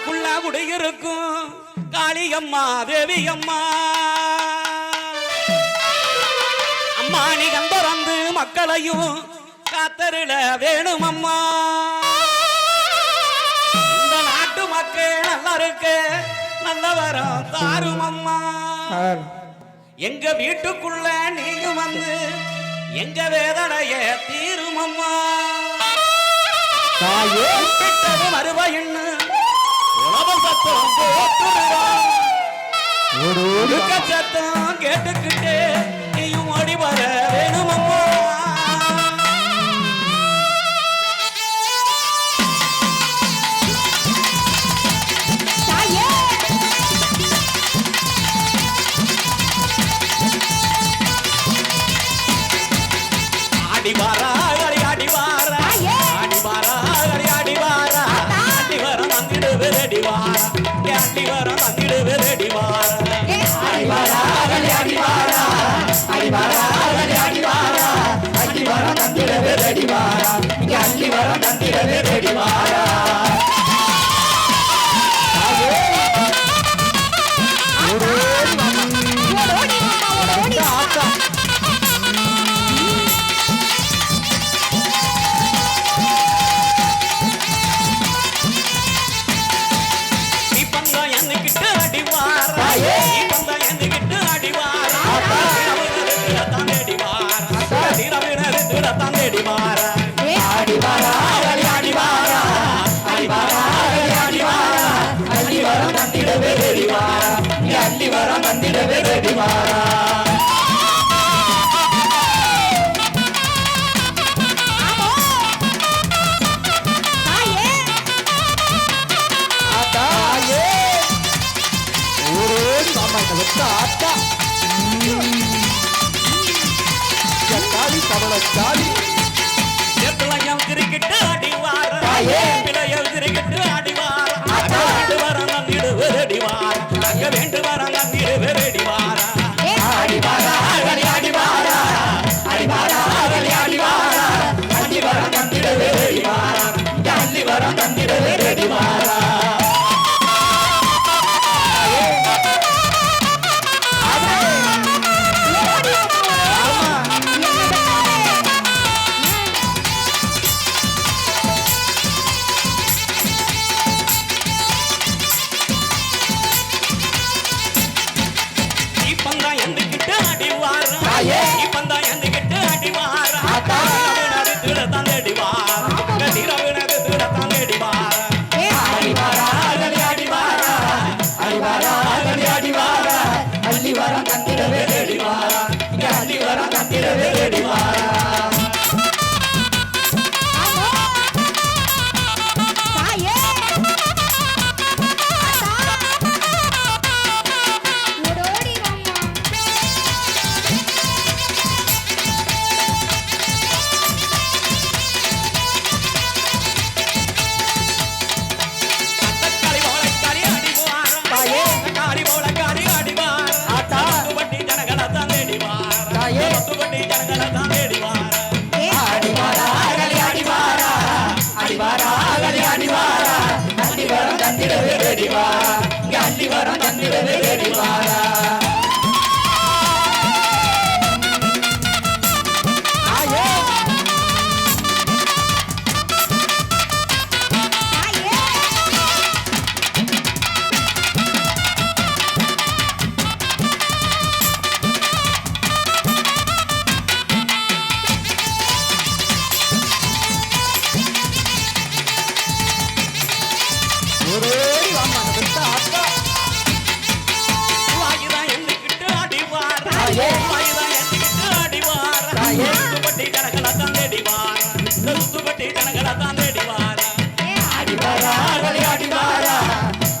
உள்ளுக்குள்ளா குடியிருக்கும் காளியம்மா தேவி அம்மா அம்மா நிகம் திறந்து மக்களையும் காத்தருள வேணும் அம்மா இந்த நாட்டு மக்கள் நல்லா இருக்கு நல்ல வரம் தாரும் அம்மா எங்க வீட்டுக்குள்ள நீங்க வந்து எங்க வேதனைய தீரும் அம்மா தாயே பெற்றது மறுபயன்னு அவன் சத்தம் போட்டுடுறான் ஒரு கேட்டுக்கிட்டே நீயும் ஓடி வர வேணும் தாத்தா. தாலி தவளை தாலி கிரிக்கெட்டு அடிவாரே yeah. அடிவா அள்ளி வரம் தந்திடவே ரெடிவா. இங்க அள்ளி வரம் தந்திடவே ரெடிவாரா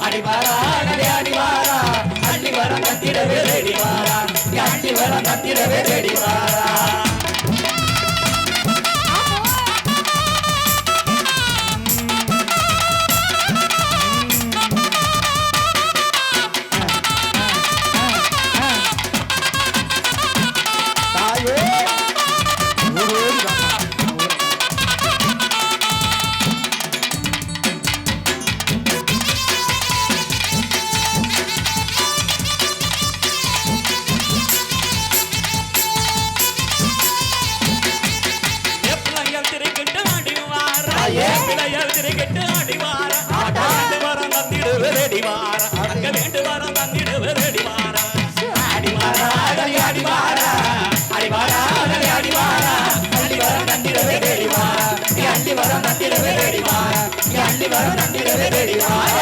அடிவாரா அள்ளி வரம் கத்திடவே அடிவாரா? அள்ளி வரம் கத்திடவே கிரிக்கெட்டு அடிவார. ஆட்டாண்டு வரம் தந்திடுவே ரெடிவார. அங்க வேண்டு வரம் தந்திடுவே ரெடிவார. அடிவார அடி அடிவார. அடிவார அடி அடிவார. அள்ளி வரம் தந்திடுவே ரெடிவார. நீ அள்ளி வரம் தந்திடுவே ரெடிவார.